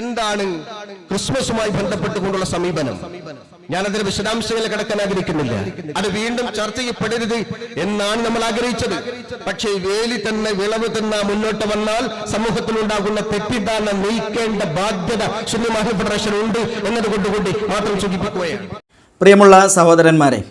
എന്താണ് ക്രിസ്മസുമായി ബന്ധപ്പെട്ടുകൊണ്ടുള്ള സമീപനം? ഞാനതിന്റെ വിശദാംശങ്ങളിൽ കിടക്കാൻ ആഗ്രഹിക്കുന്നില്ല. അത് വീണ്ടും ചർച്ച ചെയ്യപ്പെടരുത് എന്നാണ് നമ്മൾ ആഗ്രഹിച്ചത്. പക്ഷേ വേലി തന്നെ വിളവ് തന്നെ മുന്നോട്ട് വന്നാൽ സമൂഹത്തിൽ ഉണ്ടാകുന്ന തെറ്റിദ്ധാരണ നീക്കേണ്ട ബാധ്യത സുന്നി മാഹി ഫെഡറേഷൻ ഉണ്ട് എന്നതുകൊണ്ടുകൂടി മാത്രം സൂചിപ്പിക്കുകയാണ് പ്രിയമുള്ള സഹോദരന്മാരെ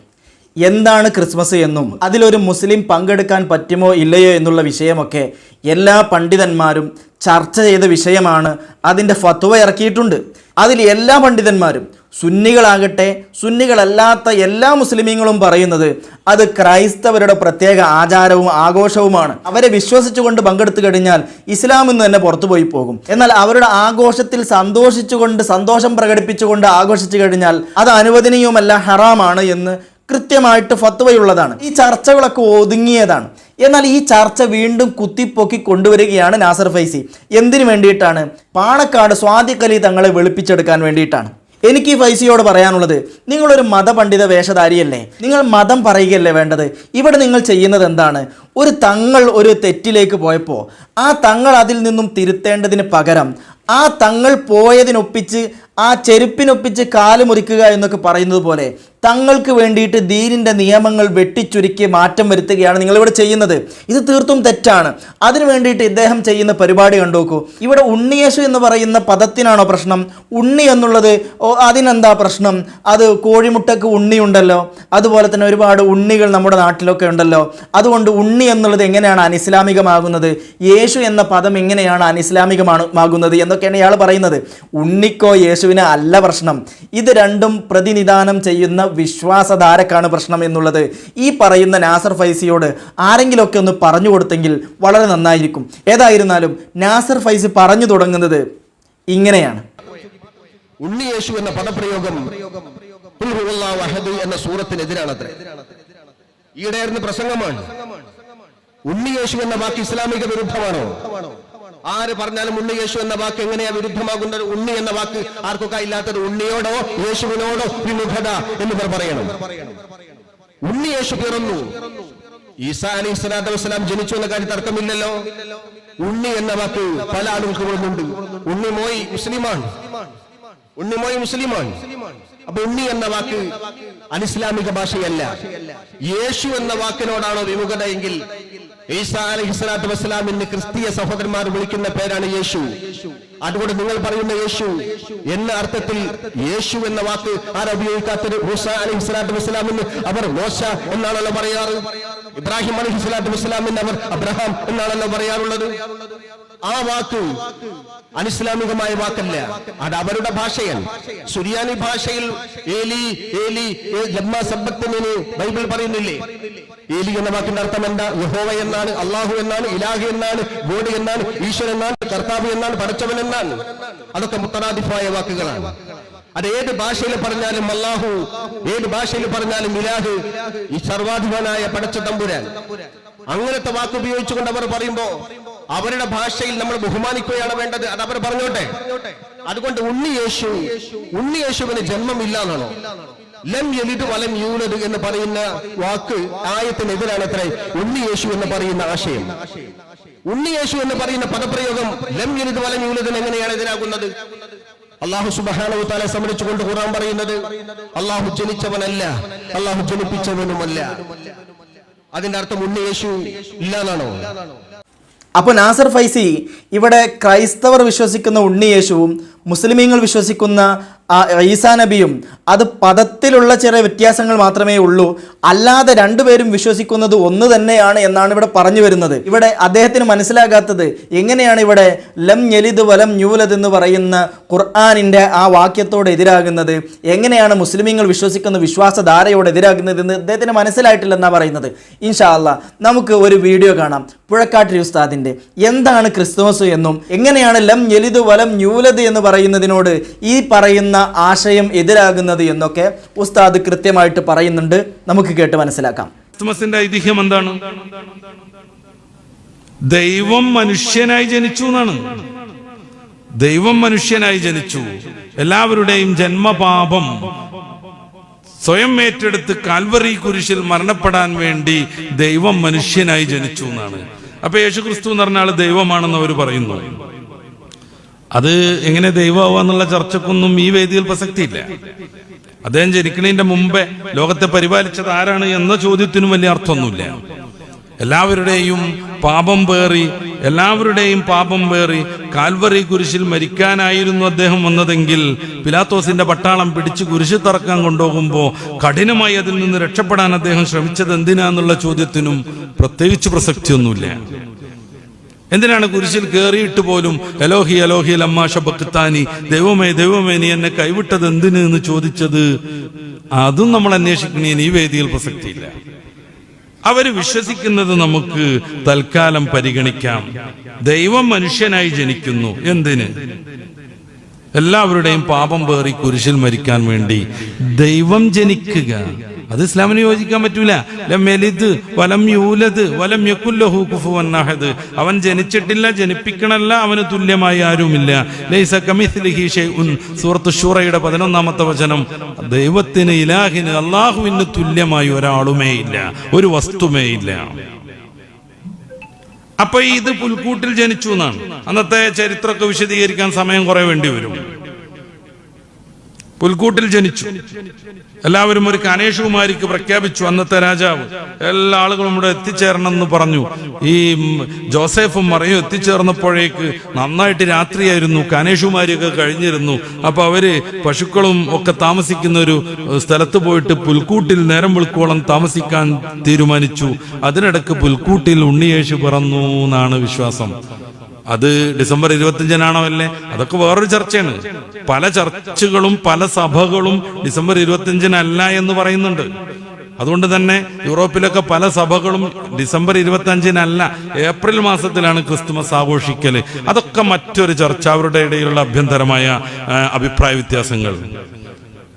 എന്താണ് ക്രിസ്മസ് എന്നും അതിലൊരു മുസ്ലിം പങ്കെടുക്കാൻ പറ്റുമോ ഇല്ലയോ എന്നുള്ള വിഷയമൊക്കെ എല്ലാ പണ്ഡിതന്മാരും ചർച്ച ചെയ്ത വിഷയമാണ് അതിന്റെ ഫത്വ ഇറക്കിയിട്ടുണ്ട്. അതിൽ എല്ലാ പണ്ഡിതന്മാരും സുന്നികളാകട്ടെ സുന്നികളല്ലാത്ത എല്ലാ മുസ്ലിമീങ്ങളും പറയുന്നത് അത് ക്രൈസ്തവരുടെ പ്രത്യേക ആചാരവും ആഘോഷവുമാണ്. അവരെ വിശ്വസിച്ചുകൊണ്ട് പങ്കെടുത്തു കഴിഞ്ഞാൽ ഇസ്ലാം എന്ന് തന്നെ പുറത്തുപോയി പോകും. എന്നാൽ അവരുടെ ആഘോഷത്തിൽ സന്തോഷിച്ചുകൊണ്ട് സന്തോഷം പ്രകടിപ്പിച്ചുകൊണ്ട് ആഘോഷിച്ചു കഴിഞ്ഞാൽ അത് അനുവദനീയവുമല്ല ഹറാമാണ് എന്ന് കൃത്യമായിട്ട് ഫത്വയുള്ളതാണ്. ഈ ചർച്ചകളൊക്കെ ഒതുങ്ങിയതാണ്. എന്നാൽ ഈ ചർച്ച വീണ്ടും കുത്തിപ്പൊക്കി കൊണ്ടുവരികയാണ് നാസർ ഫൈസി. എന്തിനു വേണ്ടിയിട്ടാണ്? പാണക്കാട് സ്വാദിഖലി തങ്ങളെ വെളുപ്പിച്ചെടുക്കാൻ വേണ്ടിയിട്ടാണ്. എനിക്ക് ഈ ഫൈസിയോട് പറയാനുള്ളത് നിങ്ങളൊരു മതപണ്ഡിത വേഷധാരിയല്ലേ? നിങ്ങൾ മതം പറയുകയല്ലേ വേണ്ടത്? ഇവിടെ നിങ്ങൾ ചെയ്യുന്നത് എന്താണ്? ഒരു തങ്ങൾ ഒരു തെറ്റിലേക്ക് പോയപ്പോൾ ആ തങ്ങൾ അതിൽ നിന്നും തിരുത്തേണ്ടതിന് പകരം ആ തങ്ങൾ പോയതിനൊപ്പിച്ച് ആ ചെരുപ്പിനൊപ്പിച്ച് കാൽ മുറിക്കുക എന്നൊക്കെ പറയുന്നത് പോലെ തങ്ങൾക്ക് വേണ്ടിയിട്ട് ദീനിന്റെ നിയമങ്ങൾ വെട്ടിച്ചുരുക്കി മാറ്റം വരുത്തുകയാണ് നിങ്ങളിവിടെ ചെയ്യുന്നത്. ഇത് തീർത്തും തെറ്റാണ്. അതിനു വേണ്ടിയിട്ട് ഇദ്ദേഹം ചെയ്യുന്ന പരിപാടി കണ്ടുനോക്കൂ ഇവിടെ ഉണ്ണിയേശു എന്ന് പറയുന്ന പദത്തിനാണോ പ്രശ്നം? ഉണ്ണി എന്നുള്ളത് അതിനെന്താ പ്രശ്നം? അത് കോഴിമുട്ടക്ക് ഉണ്ണി ഉണ്ടല്ലോ അതുപോലെ തന്നെ ഒരുപാട് ഉണ്ണികൾ നമ്മുടെ നാട്ടിലൊക്കെ ഉണ്ടല്ലോ. അതുകൊണ്ട് ഉണ്ണി എന്നുള്ളത് എങ്ങനെയാണ് അനിസ്ലാമികമാകുന്നത്? യേശു എന്ന പദം എങ്ങനെയാണ് അനിസ്ലാമികമാണ് മാകുന്നത് എന്നൊക്കെയാണ് ഇയാൾ പറയുന്നത്. ഉണ്ണിക്കോ യേശുവിന് അല്ല പ്രശ്നം. ഇത് രണ്ടും പ്രതിനിധാനം ചെയ്യുന്ന വിശ്വാസധാരക്കാണ് പ്രശ്നം എന്നുള്ളത്. ഈ പറയുന്ന നാസർ ഫൈസിയോട് ആരെങ്കിലുമൊക്കെ ഒന്ന് പറഞ്ഞു കൊടുത്തെങ്കിൽ വളരെ നന്നായിരിക്കും. ഏതായിരുന്നാലും നാസർ ഫൈസി പറഞ്ഞു തുടങ്ങുന്നത് ഇങ്ങനെയാണ്. ഉണ്ണിയേശു എന്ന പദപ്രയോഗം എന്ന സൂറത്തിനെതിരാണത്രേ. ഈടെയായിരുന്ന പ്രസംഗമാണ്. എന്ന വാക്ക് ഇസ്ലാമിക വിരുദ്ധമാണോ? ആര് പറഞ്ഞാലും ഉണ്ണി യേശു എന്ന വാക്ക് എങ്ങനെയാ വിരുദ്ധമാകുന്നത്? ഉണ്ണി എന്ന വാക്ക് ആർക്കൊക്കെ ഇല്ലാത്തത് ഉണ്ണിയോടോ യേശുവിനോടോ വിമുഖത എന്നിവർ പറയണം. ഉണ്ണി യേശു പിറന്നു. ഈസാ അലി സ്വലാത്തു വസ്സലാം ജനിച്ചു എന്ന കാര്യം തർക്കമില്ലല്ലോ. ഉണ്ണി എന്ന വാക്ക് പല ആളുകൾക്ക് വരുന്നുണ്ട് ഉണ്ണി മോയ് മുസ്ലിമാണ്. ഉണ്ണി മോയി മുസ്ലിമാണ്. അപ്പൊ ഉണ്ണി എന്ന വാക്ക് അനിസ്ലാമിക ഭാഷയല്ല. യേശു എന്ന വാക്കിനോടാണോ വിമുഖത എങ്കിൽ ഈസാ അലൈഹി സ്വലാത്തു വസ്സലാമിന് ക്രിസ്തീയ സഹോദരന്മാർ വിളിക്കുന്ന പേരാണ് യേശു. അതുകൊണ്ട് നിങ്ങൾ പറയുന്ന യേശു എന്ന അർത്ഥത്തിൽ യേശു എന്ന വാക്ക് ആരാ ഉപയോഗിക്കാത്തത്? മൂസ അലൈഹി സ്വലാത്തു വസ്സലാമിന് അവർ മോശ എന്നാണല്ലോ പറയാറ്. ഇബ്രാഹിം അലി സ്വലാത്തു വസ്സലാമിന് അവർ അബ്രഹാം എന്നാണല്ലോ പറയാറുള്ളത്. ആ വാക്ക് അനിസ്ലാമികമായ വാക്കല്ല. അത് അവരുടെ ഭാഷയാണ്. സുറിയാനി ഭാഷയിൽ ഏലി ഏലി സബ്ബത്തിന് ബൈബിൾ പറയുന്നില്ലേ? ഏലി എന്ന വാക്കിന്റെ അർത്ഥം എന്താ? യഹോവ എന്നാണ് അള്ളാഹു എന്നാണ് ഇലാഹ് എന്നാണ് ഗോഡ് എന്നാണ് ഈശ്വരൻ എന്നാണ് കർത്താവ് എന്നാണ് പടച്ചവൻ എന്നാണ്. അതൊക്കെ മുത്തറാദിഫായ വാക്കുകളാണ്. അത് ഏത് ഭാഷയിൽ പറഞ്ഞാലും അള്ളാഹു ഏത് ഭാഷയിൽ പറഞ്ഞാലും ഇലാഹ് ഈ സർവാധിപനായ പടച്ച തമ്പുരാൻ. അങ്ങനത്തെ വാക്ക് ഉപയോഗിച്ചുകൊണ്ട് അവർ പറയുമ്പോ അവരുടെ ഭാഷയിൽ നമ്മൾ ബഹുമാനിക്കുകയാണ് വേണ്ടത്. അത് അവർ പറഞ്ഞോട്ടെ? അതുകൊണ്ട് ഉണ്ണി യേശു ഉണ്ണി യേശുവിന് ജന്മമില്ല എന്നാണോ ലം എലിത് വലം യൂലത് എന്ന് പറയുന്ന വാക്ക് ആയത്തിനെതിരാണ് അത്ര. ഉണ്ണിയേശു എന്ന് പറയുന്ന ആശയം. ഉണ്ണി യേശു എന്ന് പറയുന്ന പദപ്രയോഗം ലം എലിത് വലം യൂലതിന് എങ്ങനെയാണ് എതിരാകുന്നത്? അള്ളാഹു സുബഹാനവു താലെ സംബന്ധിച്ചുകൊണ്ട് ഖുറാൻ പറയുന്നത് അള്ളാഹു ജനിച്ചവനല്ല അള്ളാഹു ജനിപ്പിച്ചവനുമല്ല. അതിന്റെ അർത്ഥം ഉണ്ണി യേശു ഇല്ലാന്നാണോ? അപ്പോൾ നാസർ ഫൈസി ഇവിടെ ക്രൈസ്തവർ വിശ്വസിക്കുന്ന ഉണ്ണിയേശുവും മുസ്ലിമീങ്ങൾ വിശ്വസിക്കുന്ന ആ ഈസാ നബിയും അത് പദത്തിലുള്ള ചെറിയ വ്യത്യാസങ്ങൾ മാത്രമേ ഉള്ളൂ. അല്ലാതെ രണ്ടുപേരും വിശ്വസിക്കുന്നത് ഒന്ന് തന്നെയാണ് എന്നാണ് ഇവിടെ പറഞ്ഞു വരുന്നത്. ഇവിടെ അദ്ദേഹത്തിന് മനസ്സിലാകാത്തത് എങ്ങനെയാണ് ഇവിടെ ലം ഞെലിത് വലം ന്യൂലത് എന്ന് പറയുന്ന ഖുർആാനിന്റെ ആ വാക്യത്തോട് എതിരാകുന്നത്? എങ്ങനെയാണ് മുസ്ലിമീങ്ങൾ വിശ്വസിക്കുന്ന വിശ്വാസധാരയോട് എതിരാകുന്നത് എന്ന് അദ്ദേഹത്തിന് മനസ്സിലായിട്ടില്ലെന്നാണ് പറയുന്നത്. ഇൻഷാ അല്ലാ നമുക്ക് ഒരു വീഡിയോ കാണാം. പുഴക്കാട്ടിരി ഉസ്താദിന്റെ. എന്താണ് ക്രിസ്തുമസ് എന്നും? എങ്ങനെയാണ് ലം ഞെലിത് വലം ന്യൂലത് എന്ന് പറയുന്നതിനോട് ഈ പറയുന്ന ആശയം എതിരാകുന്നത് എന്നൊക്കെ ഉസ്താദ് കൃത്യമായിട്ട് പറയുന്നുണ്ട്. നമുക്ക് കേട്ട് മനസ്സിലാക്കാം. ക്രിസ്തുമസിന്റെ ഐതിഹ്യം എന്താണ്? ദൈവം മനുഷ്യനായി ജനിച്ചു എന്നാണ്. ദൈവം മനുഷ്യനായി ജനിച്ചു. എല്ലാവരുടെയും ജന്മപാപം സ്വയം ഏറ്റെടുത്ത് കാൽവറി കുരിശിൽ മരണപ്പെടാൻ വേണ്ടി ദൈവം മനുഷ്യനായി ജനിച്ചു എന്നാണ്. അപ്പൊ യേശു ക്രിസ്തു എന്ന് പറഞ്ഞാൽ ദൈവമാണെന്ന് അവർ പറയുന്നു. അത് എങ്ങനെ ദൈവമാവാന്നുള്ള ചർച്ചക്കൊന്നും ഈ വേദിയിൽ പ്രസക്തിയില്ല. അദ്ദേഹം ജനിക്കുന്നതിന്റെ മുമ്പേ ലോകത്തെ പരിപാലിച്ചത് ആരാണ് എന്ന ചോദ്യത്തിനും വലിയ അർത്ഥമൊന്നുമില്ല. എല്ലാവരുടെയും പാപം പേറി എല്ലാവരുടെയും പാപം പേറി കാൽവറി കുരിശിൽ മരിക്കാനായിരുന്നു അദ്ദേഹം വന്നതെങ്കിൽ പിലാത്തോസിന്റെ പട്ടാളം പിടിച്ച് കുരിശ് തറക്കാൻ കൊണ്ടുപോകുമ്പോൾ കഠിനമായി അതിൽ നിന്ന് രക്ഷപ്പെടാൻ അദ്ദേഹം ശ്രമിച്ചത് എന്തിനാന്നുള്ള ചോദ്യത്തിനും പ്രത്യേകിച്ച് പ്രസക്തിയൊന്നുമില്ല. എന്തിനാണ് കുരിശിൽ കയറിയിട്ട് പോലും എലോഹി എലോഹി ലമ്മ ഷബക്താനി ദൈവമേ ദൈവമേ നീ എന്നെ കൈവിട്ടത് എന്തിന് എന്ന് ചോദിച്ചത്? അതും നമ്മൾ അന്വേഷിക്കണേന് ഈ വേദിയിൽ പ്രസക്തിയില്ല. അവർ വിശ്വസിക്കുന്നത് നമുക്ക് തൽക്കാലം പരിഗണിക്കാം. ദൈവം മനുഷ്യനായി ജനിക്കുന്നു. എന്തിന്? എല്ലാവരുടെയും പാപം പേറി കുരിശിൽ മരിക്കാൻ വേണ്ടി ദൈവം ജനിക്കുക. അത് ഇസ്ലാമിന് യോജിക്കാൻ പറ്റൂല. വലം വലം യകുല്ലഹു കുഫുവൻ അഹദ്. അവൻ ജനിച്ചിട്ടില്ല ജനിപ്പിക്കണല്ല അവന് തുല്യമായി ആരുമില്ല. ലൈസ കമിസ്ലിഹി ഷൈഉൻ. സൂറത്ത് പതിനൊന്നാമത്തെ വചനം ദൈവത്തിന് ഇലാഹിന് അള്ളാഹുവിന് തുല്യമായി ഒരാളുമേ ഇല്ല ഒരു വസ്തുമേ ഇല്ല. അപ്പൊ ഇത് പുൽക്കൂട്ടിൽ ജനിച്ചു എന്നാണ്. അന്നത്തെ ചരിത്രമൊക്കെ വിശദീകരിക്കാൻ സമയം കുറെ വേണ്ടി വരും. പുൽക്കൂട്ടിൽ ജനിച്ചു. എല്ലാവരും ഒരു കനേഷകുമാരിക്ക് പ്രഖ്യാപിച്ചു അന്നത്തെ രാജാവ്. എല്ലാ ആളുകളും ഇവിടെ എത്തിച്ചേരണം എന്ന് പറഞ്ഞു. ഈ ജോസഫും മറിയും എത്തിച്ചേർന്നപ്പോഴേക്ക് നന്നായിട്ട് രാത്രിയായിരുന്നു. കനേഷുമാരിയൊക്കെ കഴിഞ്ഞിരുന്നു. അപ്പൊ അവർ പശുക്കളും ഒക്കെ താമസിക്കുന്ന ഒരു സ്ഥലത്ത് പോയിട്ട് പുൽക്കൂട്ടിൽ നേരം വിളിക്കോളം താമസിക്കാൻ തീരുമാനിച്ചു. അതിനിടക്ക് പുൽക്കൂട്ടിൽ ഉണ്ണിയേശു പിറന്നു എന്നാണ് വിശ്വാസം. അത് ഡിസംബർ ഇരുപത്തിയഞ്ചിനാണോ അല്ലേ? അതൊക്കെ വേറൊരു ചർച്ചയാണ്. പല ചർച്ചകളും പല സഭകളും ഡിസംബർ ഇരുപത്തിയഞ്ചിനല്ല എന്ന് പറയുന്നുണ്ട്. അതുകൊണ്ട് തന്നെ യൂറോപ്പിലൊക്കെ പല സഭകളും ഡിസംബർ ഇരുപത്തി അഞ്ചിനല്ല ഏപ്രിൽ മാസത്തിലാണ് ക്രിസ്തുമസ് ആഘോഷിക്കൽ. അതൊക്കെ മറ്റൊരു ചർച്ച അവരുടെ ഇടയിലുള്ള അഭ്യന്തരമായ അഭിപ്രായ വ്യത്യാസങ്ങൾ.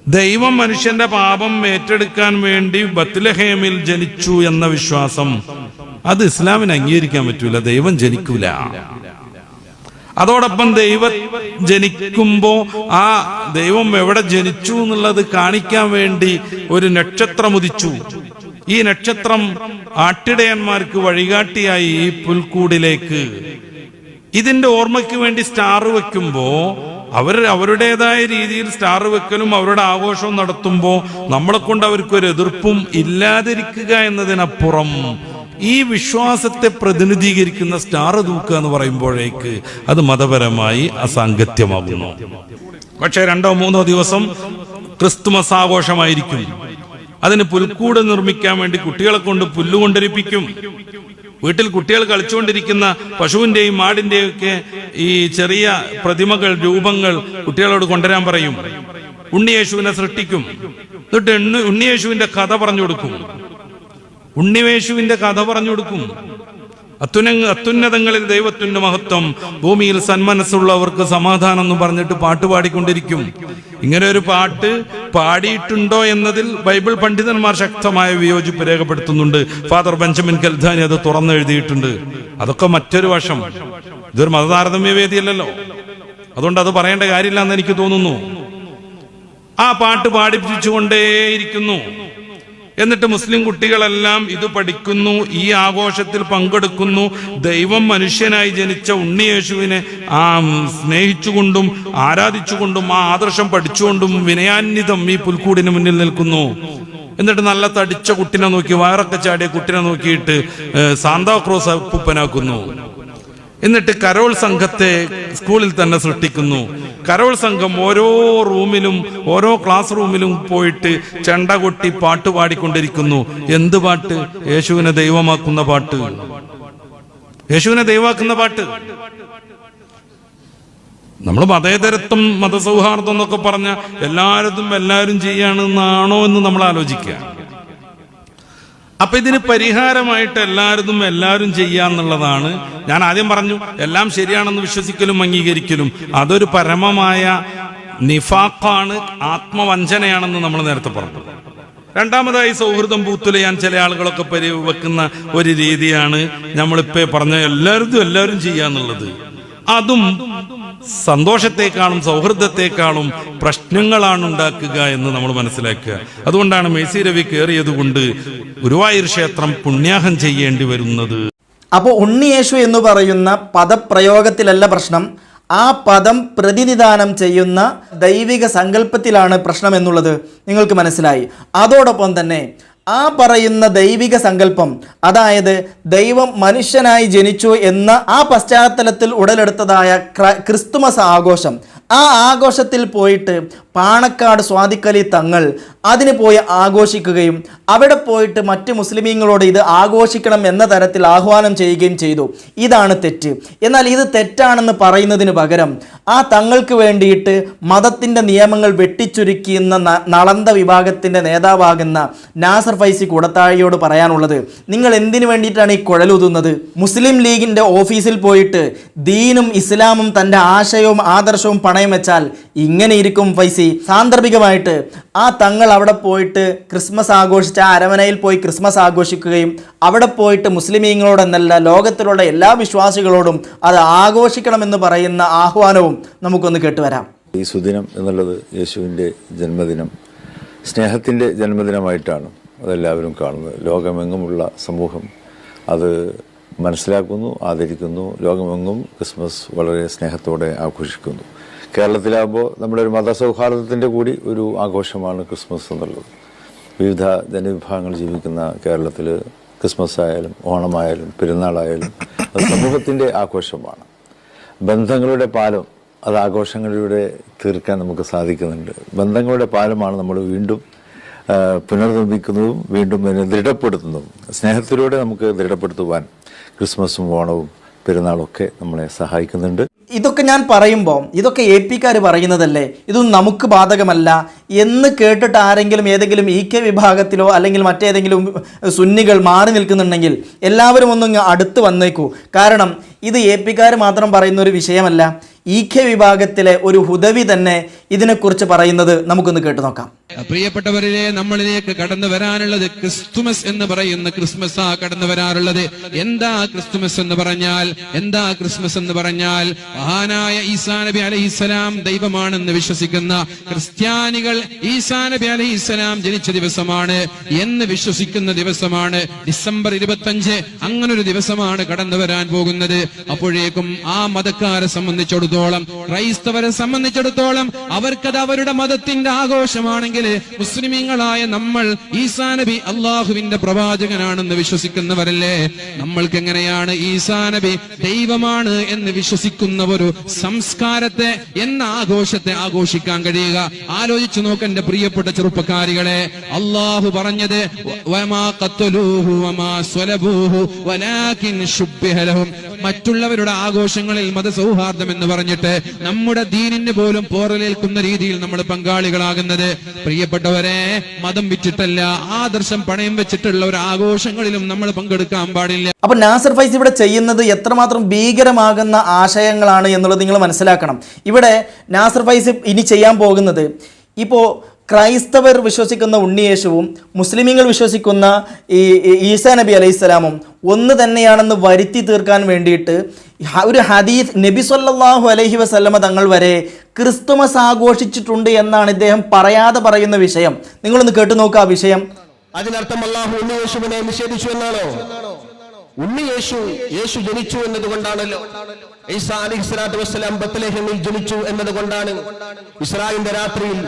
ദൈവം മനുഷ്യന്റെ പാപം ഏറ്റെടുക്കാൻ വേണ്ടി ബത്ലഹേമിൽ ജനിച്ചു എന്ന വിശ്വാസം. അത് ഇസ്ലാമിന് അംഗീകരിക്കാൻ പറ്റൂല ദൈവം ജനിക്കൂല. അതോടൊപ്പം ദൈവം ജനിക്കുമ്പോ ആ ദൈവം എവിടെ ജനിച്ചു എന്നുള്ളത് കാണിക്കാൻ വേണ്ടി ഒരു നക്ഷത്രം ഉദിച്ചു. ഈ നക്ഷത്രം ആട്ടിടയന്മാർക്ക് വഴികാട്ടിയായി ഈ പുൽക്കൂടിലേക്ക്. ഇതിന്റെ ഓർമ്മയ്ക്ക് വേണ്ടി സ്റ്റാർ വെക്കുമ്പോ അവർ അവരുടേതായ രീതിയിൽ സ്റ്റാർ വെക്കലും അവരുടെ ആഘോഷവും നടത്തുമ്പോ നമ്മളെ കൊണ്ട് അവർക്ക് ഒരു എതിർപ്പും ഇല്ലാതിരിക്കുക എന്നതിനപ്പുറം ഈ വിശ്വാസത്തെ പ്രതിനിധീകരിക്കുന്ന സ്റ്റാർ തൂക്കുക എന്ന് പറയുമ്പോഴേക്ക് അത് മതപരമായി അസാങ്കത്യമാകുന്നു പക്ഷെ രണ്ടോ മൂന്നോ ദിവസം ക്രിസ്തുമസ് ആഘോഷമായിരിക്കും അതിന് പുൽക്കൂട് നിർമ്മിക്കാൻ വേണ്ടി കുട്ടികളെ കൊണ്ട് പുല്ല് കൊണ്ടരിപ്പിക്കും. വീട്ടിൽ കുട്ടികൾ കളിച്ചുകൊണ്ടിരിക്കുന്ന പശുവിന്റെയും മാടിന്റെയും ഒക്കെ ഈ ചെറിയ പ്രതിമകൾ രൂപങ്ങൾ കുട്ടികളോട് കൊണ്ടുവരാൻ പറയും. ഉണ്ണിയേശുവിനെ സൃഷ്ടിക്കും. എന്നിട്ട് ഉണ്ണി ഉണ്ണിയേശുവിന്റെ കഥ പറഞ്ഞു കൊടുക്കും. ഉണ്ണിവേശുവിന്റെ കഥ പറഞ്ഞു കൊടുക്കും. അത്യുന അത്യുന്നതങ്ങളിൽ ദൈവത്തിന്റെ മഹത്വം ഭൂമിയിൽ സന്മനസ്സുള്ളവർക്ക് സമാധാനം എന്ന് പറഞ്ഞിട്ട് പാട്ട് പാടിക്കൊണ്ടിരിക്കും. ഇങ്ങനെ ഒരു പാട്ട് പാടിയിട്ടുണ്ടോ എന്നതിൽ ബൈബിൾ പണ്ഡിതന്മാർ ശക്തമായ വിയോജിപ്പ് രേഖപ്പെടുത്തുന്നുണ്ട്. ഫാദർ ബെഞ്ചമിൻ കൽധാനി അത് തുറന്നെഴുതിയിട്ടുണ്ട് അതൊക്കെ മറ്റൊരു വശം. ഇതൊരു മതതാരതമ്യ വേദിയല്ലല്ലോ അതുകൊണ്ട് അത് പറയേണ്ട കാര്യമില്ല എന്ന് എനിക്ക് തോന്നുന്നു. ആ പാട്ട് പാടിപ്പിച്ചുകൊണ്ടേയിരിക്കുന്നു. എന്നിട്ട് മുസ്ലിം കുട്ടികളെല്ലാം ഇത് പഠിക്കുന്നു ഈ ആഘോഷത്തിൽ പങ്കെടുക്കുന്നു. ദൈവം മനുഷ്യനായി ജനിച്ച ഉണ്ണിയേശുവിനെ ആ സ്നേഹിച്ചുകൊണ്ടും ആരാധിച്ചുകൊണ്ടും ആ ആദർശം പഠിച്ചുകൊണ്ടും വിനയാന്വിതം ഈ പുൽക്കൂടിന് മുന്നിൽ നിൽക്കുന്നു. എന്നിട്ട് നല്ല തടിച്ച കുട്ടിനെ നോക്കി വയറൊക്കെ ചാടിയ കുട്ടിനെ നോക്കിയിട്ട് സാന്താക്രോസ് അപ്പൂപ്പനാക്കുന്നു. എന്നിട്ട് കരോൾ സംഘത്തെ സ്കൂളിൽ തന്നെ സൃഷ്ടിക്കുന്നു. കരോൾ സംഘം ഓരോ റൂമിലും ഓരോ ക്ലാസ് റൂമിലും പോയിട്ട് ചെണ്ട കൊട്ടി പാട്ട് പാടിക്കൊണ്ടിരിക്കുന്നു. എന്ത് പാട്ട്? യേശുവിനെ ദൈവമാക്കുന്ന പാട്ട്. യേശുവിനെ ദൈവമാക്കുന്ന പാട്ട്. നമ്മൾ മതേതരത്വം മതസൗഹാർദ്ദം എന്നൊക്കെ പറഞ്ഞ എല്ലായിടത്തും എല്ലാവരും ചെയ്യാണെന്നാണോ എന്ന് നമ്മൾ ആലോചിക്കുക. അപ്പൊ ഇതിന് പരിഹാരമായിട്ട് എല്ലാവരും എല്ലാവരും ചെയ്യാന്നുള്ളതാണ് ഞാൻ ആദ്യം പറഞ്ഞു എല്ലാം ശരിയാണെന്ന് വിശ്വസിക്കലും അംഗീകരിക്കലും അതൊരു പരമമായ നിഫാഖാണ് ആത്മവഞ്ചനയാണെന്ന് നമ്മൾ നേരത്തെ പറഞ്ഞു. രണ്ടാമതായി സൗഹൃദം പൂത്തുലയാൻ ചില ആളുകളൊക്കെ പരി വെക്കുന്ന ഒരു രീതിയാണ് നമ്മളിപ്പോ പറഞ്ഞ എല്ലാവരും എല്ലാവരും ചെയ്യാന്നുള്ളത്. അതും സന്തോഷത്തെക്കാളും സൗഹൃദത്തെക്കാളും പ്രശ്നങ്ങളാണ് ഉണ്ടാക്കുക എന്ന് നമ്മൾ മനസ്സിലാക്കുക. അതുകൊണ്ടാണ് മേസി രവി കയറിയത് കൊണ്ട് ഗുരുവായൂർ ക്ഷേത്രം പുണ്യാഹം ചെയ്യേണ്ടി വരുന്നത്. അപ്പോൾ ഉണ്ണിയേശു എന്ന് പറയുന്ന പദപ്രയോഗത്തിലല്ല പ്രശ്നം. ആ പദം പ്രതിനിധാനം ചെയ്യുന്ന ദൈവിക സങ്കല്പത്തിലാണ് പ്രശ്നം എന്നുള്ളത് നിങ്ങൾക്ക് മനസ്സിലായി. അതോടൊപ്പം തന്നെ ആ പറയുന്ന ദൈവിക സങ്കല്പം അതായത് ദൈവം മനുഷ്യനായി ജനിച്ചു എന്ന ആ പശ്ചാത്തലത്തിൽ ഉടലെടുത്തതായ ക്രിസ്തുമസ് ആഘോഷം ആ ആഘോഷത്തിൽ പോയിട്ട് പാണക്കാട് സ്വാദിക്കലി തങ്ങൾ അതിന് പോയി ആഘോഷിക്കുകയും അവിടെ പോയിട്ട് മറ്റ് മുസ്ലിമീങ്ങളോട് ഇത് ആഘോഷിക്കണം എന്ന തരത്തിൽ ആഹ്വാനം ചെയ്യുകയും ചെയ്തു. ഇതാണ് തെറ്റ്. എന്നാൽ ഇത് തെറ്റാണെന്ന് പറയുന്നതിന് പകരം ആ തങ്ങൾക്ക് വേണ്ടിയിട്ട് മതത്തിന്റെ നിയമങ്ങൾ വെട്ടിച്ചുരുക്കിയെന്ന നളന്ത വിഭാഗത്തിന്റെ നേതാവാകുന്ന നാസർ ഫൈസി കൂടത്താഴിയോട് പറയാനുള്ളത് നിങ്ങൾ എന്തിനു വേണ്ടിയിട്ടാണ് ഈ കുഴലുതുന്നത് മുസ്ലിം ലീഗിന്റെ ഓഫീസിൽ പോയിട്ട് ദീനും ഇസ്ലാമും തന്റെ ആശയവും ആദർശവും പണയം വെച്ചാൽ ഇങ്ങനെ ഇരിക്കും ഫൈസി. സാന്ദർഭികമായിട്ട് ആ തങ്ങൾ അവിടെ പോയിട്ട് ക്രിസ്മസ് ആഘോഷിച്ച ആ അരമനയിൽ പോയി ക്രിസ്മസ് ആഘോഷിക്കുകയും അവിടെ പോയിട്ട് മുസ്ലിമീങ്ങളോടെന്നല്ല ലോകത്തിലുള്ള എല്ലാ വിശ്വാസികളോടും അത് ആഘോഷിക്കണമെന്ന് പറയുന്ന ആഹ്വാനവും നമുക്കൊന്ന് കേട്ടുവരാം. ഈ സുദിനം എന്നുള്ളത് യേശുവിന്റെ ജന്മദിനം സ്നേഹത്തിന്റെ ജന്മദിനമായിട്ടാണ് അതെല്ലാവരും കാണുന്നത്. ലോകമെങ്ങുമുള്ള സമൂഹം അത് മനസ്സിലാക്കുന്നു ആദരിക്കുന്നു ലോകമെങ്ങും ക്രിസ്മസ് വളരെ സ്നേഹത്തോടെ ആഘോഷിക്കുന്നു. കേരളത്തിലാകുമ്പോൾ നമ്മുടെ ഒരു മതസൗഹാർദ്ദത്തിന്റെ കൂടി ഒരു ആഘോഷമാണ് ക്രിസ്മസ് എന്നുള്ളത്. വിവിധ ജനവിഭാഗങ്ങൾ ജീവിക്കുന്ന കേരളത്തിൽ ക്രിസ്മസ് ആയാലും ഓണമായാലും പെരുന്നാളായാലും അത് സമൂഹത്തിന്റെ ആഘോഷമാണ്. ബന്ധങ്ങളുടെ പാലം അത് ആഘോഷങ്ങളിലൂടെ തീർക്കാൻ നമുക്ക് സാധിക്കുന്നുണ്ട്. ബന്ധങ്ങളുടെ പാലമാണ് നമ്മൾ വീണ്ടും പുനർനിർമ്മിക്കുന്നതും വീണ്ടും അതിനെ ദൃഢപ്പെടുത്തുന്നതും സ്നേഹത്തിലൂടെ നമുക്ക് ദൃഢപ്പെടുത്തുവാൻ ക്രിസ്മസും ഓണവും പെരുന്നാളൊക്കെ നമ്മളെ സഹായിക്കുന്നുണ്ട്. ഇതൊക്കെ ഞാൻ പറയുമ്പോൾ ഇതൊക്കെ എ പിക്കാർ പറയുന്നതല്ലേ? ഇതൊന്നും നമുക്ക് ബാധകമല്ല എന്ന് കേട്ടിട്ട് ആരെങ്കിലും ഏതെങ്കിലും ഇ കെ വിഭാഗത്തിലോ അല്ലെങ്കിൽ മറ്റേതെങ്കിലും സുന്നികൾ മാറി നിൽക്കുന്നുണ്ടെങ്കിൽ എല്ലാവരും ഒന്നും അടുത്ത് വന്നേക്കൂ. കാരണം ഇത് എ പിക്കാർ മാത്രം പറയുന്ന ഒരു വിഷയമല്ല. ഇ കെ വിഭാഗത്തിലെ ഒരു ഹുദവി തന്നെ ഇതിനെക്കുറിച്ച് പറയുന്നത് നമുക്കൊന്ന് കേട്ടു നോക്കാം. പ്രിയപ്പെട്ടവരിലെ നമ്മളിലേക്ക് കടന്നു വരാനുള്ളത് ക്രിസ്തുമസ് എന്ന് പറയുന്ന ക്രിസ്മസ് ആ കടന്നു വരാറുള്ളത്. എന്താ ക്രിസ്തുമസ് എന്ന് പറഞ്ഞാൽ? എന്താ ക്രിസ്മസ് എന്ന് പറഞ്ഞാൽ മഹാനായ ഈസാ നബി അലഹിസ്സലാം ദൈവമാണെന്ന് വിശ്വസിക്കുന്ന ക്രിസ്ത്യാനികൾ ഈസാ നബി അലഹിസ്സലാം ജനിച്ച ദിവസമാണ് എന്ന് വിശ്വസിക്കുന്ന ദിവസമാണ്. ഡിസംബർ ഇരുപത്തഞ്ച് അങ്ങനൊരു ദിവസമാണ് കടന്നു വരാൻ പോകുന്നത്. അപ്പോഴേക്കും ആ മതക്കാരെ സംബന്ധിച്ചിടത്തോളം ക്രൈസ്തവരെ സംബന്ധിച്ചിടത്തോളം അവർക്കത് അവരുടെ മതത്തിന്റെ ആഘോഷമാണെങ്കിൽ മുസ്ലിമീങ്ങളായ നമ്മൾ ഈസാ നബി അള്ളാഹുവിന്റെ പ്രവാചകനാണെന്ന് വിശ്വസിക്കുന്നവരല്ലേ? നമ്മൾക്ക് എങ്ങനെയാണ് ഈസാ നബി ദൈവമാണ് എന്ന് വിശ്വസിക്കുന്ന ഒരു സംസ്കാരത്തെ എന്ന ആഘോഷത്തെ ആഘോഷിക്കാൻ കഴിയുക? ആലോചിച്ചു നോക്ക എന്റെ പ്രിയപ്പെട്ട ചെറുപ്പക്കാരികളെ. അള്ളാഹു പറഞ്ഞത് വമാ ഖത്തലൂഹു വമാ സ്വലബൂഹു വലാകിൻ ശുബ്ബിഹ ലഹും. മറ്റുള്ളവരുടെ ആഘോഷങ്ങളിൽ മതസൗഹാർദ്ദം എന്ന് പറഞ്ഞിട്ട് നമ്മുടെ ദീനിന് പോലും പോറലേൽക്കുന്ന രീതിയിൽ നമ്മൾ പങ്കാളികളാകുന്നത്. പ്രിയപ്പെട്ടവരെ മതം വിറ്റിട്ടല്ല ആദർശം പണയം വെച്ചിട്ടുള്ള ഒരു ആഘോഷങ്ങളിലും നമ്മൾ പങ്കെടുക്കാൻ പാടില്ല. അപ്പൊ നാസർ ഫൈസ് ഇവിടെ ചെയ്യുന്നത് എത്രമാത്രം ഭീകരമാകുന്ന ആശയങ്ങളാണ് എന്നുള്ളത് നിങ്ങൾ മനസ്സിലാക്കണം. ഇവിടെ നാസർ ഫൈസ് ഇനി ചെയ്യാൻ പോകുന്നത് ഇപ്പോൾ ക്രൈസ്തവർ വിശ്വസിക്കുന്ന ഉണ്ണിയേശുവും മുസ്ലിമീങ്ങൾ വിശ്വസിക്കുന്ന ഈ ഈസാ നബി അലൈഹിസ്സലാമും ഒന്ന് തന്നെയാണെന്ന് വരുത്തി തീർക്കാൻ വേണ്ടിയിട്ട് ഒരു ഹദീസ് നബി സല്ലാഹു അലൈഹി വസല്ലമ തങ്ങൾ വരെ ക്രിസ്തുമസ് ആഘോഷിച്ചിട്ടുണ്ട് എന്നാണ് ഇദ്ദേഹം പറയാതെ പറയുന്ന വിഷയം. നിങ്ങളൊന്ന് കേട്ടു നോക്കുക ആ വിഷയം. അതിനർത്ഥം അള്ളാഹു ഉണ്ണിയേശുവിനെ നിഷേധിച്ചു എന്നാണോ? ഉണ്ണിയേശു യേശു ജനിച്ചു എന്നതുകൊണ്ടാണല്ലോ. ഈസാ അലി സ്വലാത്തു വസ്സലാം ബത്ലഹേമിൽ ജനിച്ചു എന്നതുകൊണ്ടാണ് ഇസ്രായിന്റെ രാത്രിയിൽ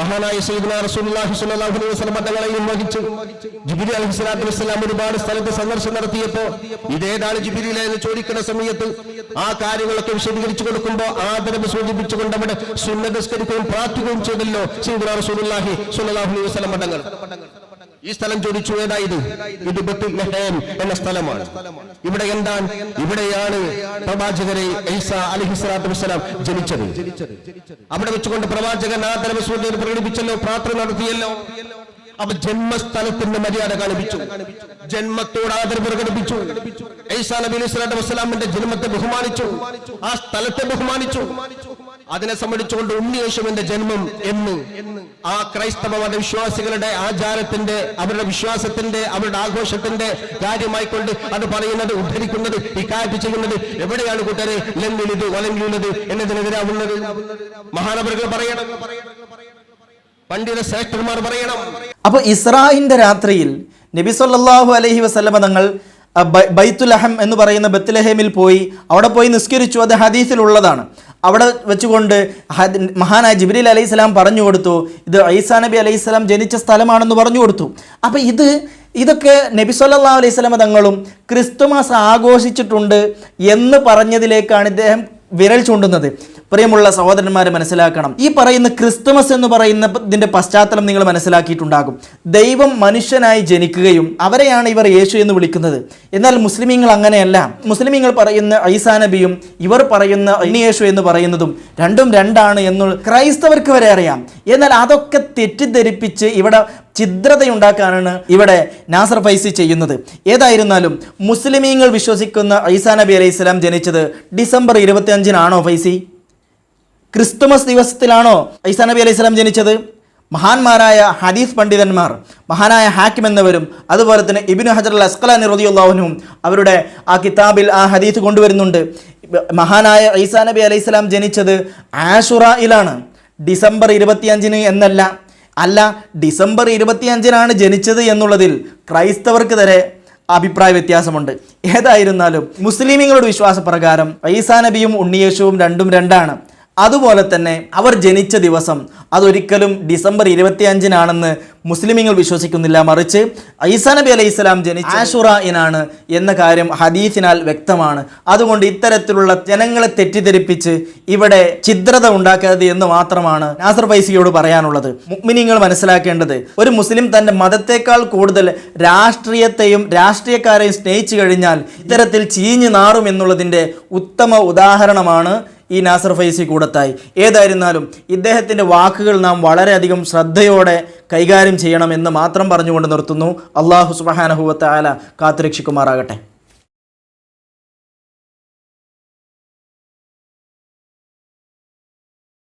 മഹാനായ സയ്യിദ്ന റസൂലുള്ളാഹി സ്വല്ലല്ലാഹു അലൈഹി വസല്ലം തങ്ങളെയും വഹിച്ചു ജിബ്രീൽ അലൈഹി സ്വലാത്തു വസ്സലാം ഒരുപാട് സ്ഥലത്ത് സന്ദർശനം നടത്തിയപ്പോ ഇതേതാണ് ജിബ്രീൽ എന്ന് ചോദിക്കുന്ന സമയത്ത് ആ കാര്യങ്ങളൊക്കെ വിശദീകരിച്ചു കൊടുക്കുമ്പോ ആദരവ് സൂചിപ്പിച്ചുകൊണ്ട് അവിടെ സുന്നതസ്കരിക്കുകയും പ്രാർത്ഥിക്കുകയും ചെയ്തല്ലോ സയ്യിദ്ന റസൂലുള്ളാഹി സ്വല്ലല്ലാഹു അലൈഹി വസല്ലം തങ്ങൾ ഈ സ്ഥലം ചോദിച്ചു ഏതായത് ഇത്? ബത്തുലഹേം എന്ന സ്ഥലമാണ്. ഇവിടെ എന്താണ്? ഇവിടെയാണ് പ്രവാചകരെ ഐസ ജനിച്ചത്. അവിടെ വെച്ചുകൊണ്ട് പ്രവാചകൻ പ്രകടിപ്പിച്ചല്ലോ പ്രാർത്ഥന നടത്തിയല്ലോ. അവ ജന്മസ്ഥലത്തിന്റെ മര്യാദ കാണിപ്പിച്ചു. ജന്മത്തോട് ആദരവ് പ്രകടിപ്പിച്ചു. ഐസാ നബി അലൈഹി സ്വലാത്തു വസ്സലാമിന്റെ ജന്മത്തെ ബഹുമാനിച്ചു. ആ സ്ഥലത്തെ ബഹുമാനിച്ചു. അതിനെ സംബന്ധിച്ചുകൊണ്ട് ഉണ്ണിയേശുവിന്റെ ജന്മം എന്ന്. ആ ക്രൈസ്തവ മതവിശ്വാസികളുടെ ആചാരത്തിന്റെ അവരുടെ വിശ്വാസത്തിന്റെ അവരുടെ ആഘോഷത്തിന്റെ കാര്യമായിക്കൊണ്ട് അത് പറയുന്നത് ഉദ്ധരിക്കുന്നത് ഇക്കാറ്റ് ചെയ്യുന്നത് എവിടെയാണ് കൂട്ടരെ? ലംഘിലുത് വലങ്കിലുള്ളത് എന്നതിനെതിരാവുന്നത്. മഹാനവറുകൾ പറയണം. പണ്ഡിത ശ്രേഷ്ഠന്മാർ പറയണം. അപ്പൊ ഇസ്രാഹിന്റെ രാത്രിയിൽ നബി സല്ലല്ലാഹു അലൈഹി വസല്ലമ തങ്ങൾ ബൈത്തുലഹം എന്ന് പറയുന്ന ബത്തുലഹേമിൽ പോയി അവിടെ പോയി നിസ്കരിച്ചു. അത് ഹദീസിലുള്ളതാണ് അവിടെ വെച്ചുകൊണ്ട് മഹാനായ ജിബ്രീൽ അലൈഹി സ്വലാം പറഞ്ഞു കൊടുത്തു ഇത് ഐസാ നബി അലൈഹി സ്വലാം ജനിച്ച സ്ഥലമാണെന്ന് പറഞ്ഞു കൊടുത്തു. അപ്പോൾ ഇത് ഇതൊക്കെ നബി സല്ലാ അലൈഹി സ്വലമ തങ്ങളും ക്രിസ്തുമസ് ആഘോഷിച്ചിട്ടുണ്ട് എന്ന് പറഞ്ഞതിലേക്കാണ് ഇദ്ദേഹം വിരൽ ചൂണ്ടുന്നത്. പ്രിയമുള്ള സഹോദരന്മാർ മനസ്സിലാക്കണം. ഈ പറയുന്ന ക്രിസ്തുമസ് എന്ന് പറയുന്ന ഇതിന്റെ പശ്ചാത്തലം നിങ്ങൾ മനസ്സിലാക്കിയിട്ടുണ്ടാകും. ദൈവം മനുഷ്യനായി ജനിക്കുകയും അവരെയാണ് ഇവർ യേശു എന്ന് വിളിക്കുന്നത്. എന്നാൽ മുസ്ലിമീങ്ങൾ അങ്ങനെയല്ല. മുസ്ലിമീങ്ങൾ പറയുന്ന ഐസാ നബിയും ഇവർ പറയുന്ന യേശു എന്ന് പറയുന്നതും രണ്ടും രണ്ടാണ് എന്ന് ക്രൈസ്തവർക്ക് വരെ അറിയാം. എന്നാൽ അതൊക്കെ തെറ്റിദ്ധരിപ്പിച്ച് ഇവിടെ ഛിദ്രതയുണ്ടാക്കാനാണ് ഇവിടെ നാസർ ഫൈസി ചെയ്യുന്നത്. ഏതായിരുന്നാലും മുസ്ലിമീങ്ങൾ വിശ്വസിക്കുന്ന ഐസാ നബി അലൈഹി സ്വലാം ജനിച്ചത് ഡിസംബർ ഇരുപത്തിയഞ്ചിനാണോ ഫൈസി? ക്രിസ്തുമസ് ദിവസത്തിലാണോ ഐസാ നബി അലൈഹി സ്വലാം ജനിച്ചത്? മഹാന്മാരായ ഹദീസ് പണ്ഡിതന്മാർ മഹാനായ ഹാക്കിം എന്നവരും അതുപോലെ തന്നെ ഇബിനു ഹജർ അൽ അസ്കലാനി റളിയല്ലാഹുനും അവരുടെ ആ കിതാബിൽ ആ ഹദീസ് കൊണ്ടുവരുന്നുണ്ട്. മഹാനായ ഐസാ നബി അലൈഹി സ്വലാം ജനിച്ചത് ആഷുറയിലാണ്. ഡിസംബർ ഇരുപത്തിയഞ്ചിന് എന്നല്ല അല്ല ഡിസംബർ ഇരുപത്തിയഞ്ചിനാണ് ജനിച്ചത് എന്നുള്ളതിൽ ക്രൈസ്തവർക്ക് തരെ അഭിപ്രായ വ്യത്യാസമുണ്ട്. ഏതായിരുന്നാലും മുസ്ലിമീങ്ങളുടെ വിശ്വാസപ്രകാരം ഐസാ നബിയും ഉണ്ണിയേശുവും രണ്ടും രണ്ടാണ്. അതുപോലെ തന്നെ അവർ ജനിച്ച ദിവസം അതൊരിക്കലും ഡിസംബർ ഇരുപത്തിയഞ്ചിനാണെന്ന് മുസ്ലിമീങ്ങൾ വിശ്വസിക്കുന്നില്ല. മറിച്ച് ഐസാ നബി അലൈഹി സ്വലാം ജനിച്ച ആഷുറയിനാണ് എന്ന കാര്യം ഹദീസിനാൽ വ്യക്തമാണ്. അതുകൊണ്ട് ഇത്തരത്തിലുള്ള ജനങ്ങളെ തെറ്റിദ്ധരിപ്പിച്ച് ഇവിടെ ഛിദ്രത ഉണ്ടാക്കരുത് എന്ന് മാത്രമാണ് നാസർ ഫൈസിയോട് പറയാനുള്ളത്. മുഗ്മിനിങ്ങൾ മനസ്സിലാക്കേണ്ടത് ഒരു മുസ്ലിം തന്റെ മതത്തെക്കാൾ കൂടുതൽ രാഷ്ട്രീയത്തെയും രാഷ്ട്രീയക്കാരെയും സ്നേഹിച്ചു കഴിഞ്ഞാൽ ഇത്തരത്തിൽ ചീഞ്ഞു നാറും എന്നുള്ളതിന്റെ ഉത്തമ ഉദാഹരണമാണ് ഈ നാസർ ഫൈസി കൂടത്തായി. ഏതായിരുന്നാലും ഇദ്ദേഹത്തിന്റെ വാക്കുകൾ നാം വളരെയധികം ശ്രദ്ധയോടെ കൈകാര്യം ചെയ്യണം എന്ന് മാത്രം പറഞ്ഞുകൊണ്ട് നിർത്തുന്നു. അള്ളാഹു സുബഹാനഹുവത്ത ആല കാത്തുരക്ഷിക്കുമാറാകട്ടെ.